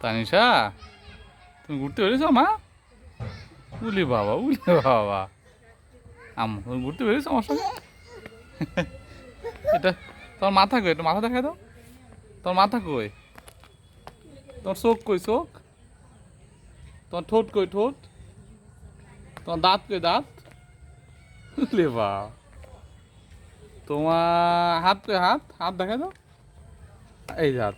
তানিশা, তুমি ঘুরতে পেরেছ মা? উলি বাবা উলি বাবা। আম্মু, তুমি ঘুরতে পেরেছ আমার সঙ্গে? এটা তোমার মাথা কই? একটু মাথা দেখাই দাও। তোমার মাথা কই? তোমার চোখ কই, চোখ? তোমার ঠোঁট কই, ঠোঁট? তোমার দাঁত কই, দাঁত? উলি বাবা। তোমার হাত কই, হাত? হাত দেখাই দাও। এই যে হাত।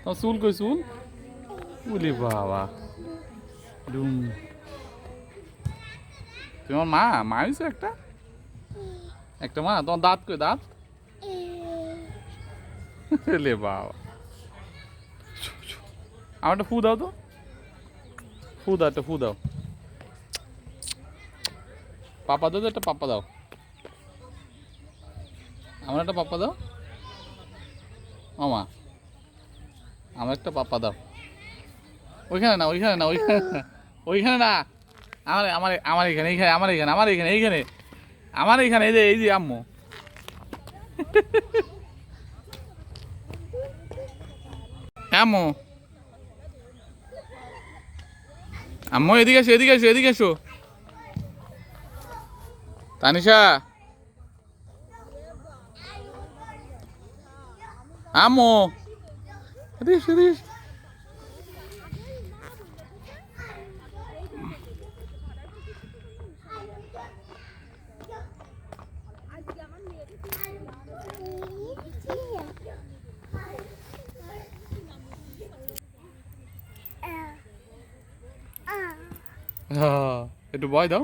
তোমার চুল কই চুল উলি বাবা ডুম তোমার মা মা হয়েছে একটা একটা মা তোমার দাঁত কই দাঁত লে বাবা আমার একটা ফু দাও তো ফু দাও একটা ফু দাও পাপা দাও তো একটা পাপা দাও আমার একটা পাপা দাও মামা আমার একটা পাপা দাও। ওইখানে না ওইখানে না, ওইখানে ওইখানে না। আমার আমার আমার এখানে, এইখানে, আমার এখানে আমার এখানে, এইখানে। আমার এখানে, এই যে এই যে আম্মু। আম্মু। আম্মু, এদিকে এসো এদিকে এসো এদিকে এসো। তানিশা। আম্মু। এসো আহ, একটু বয় দাও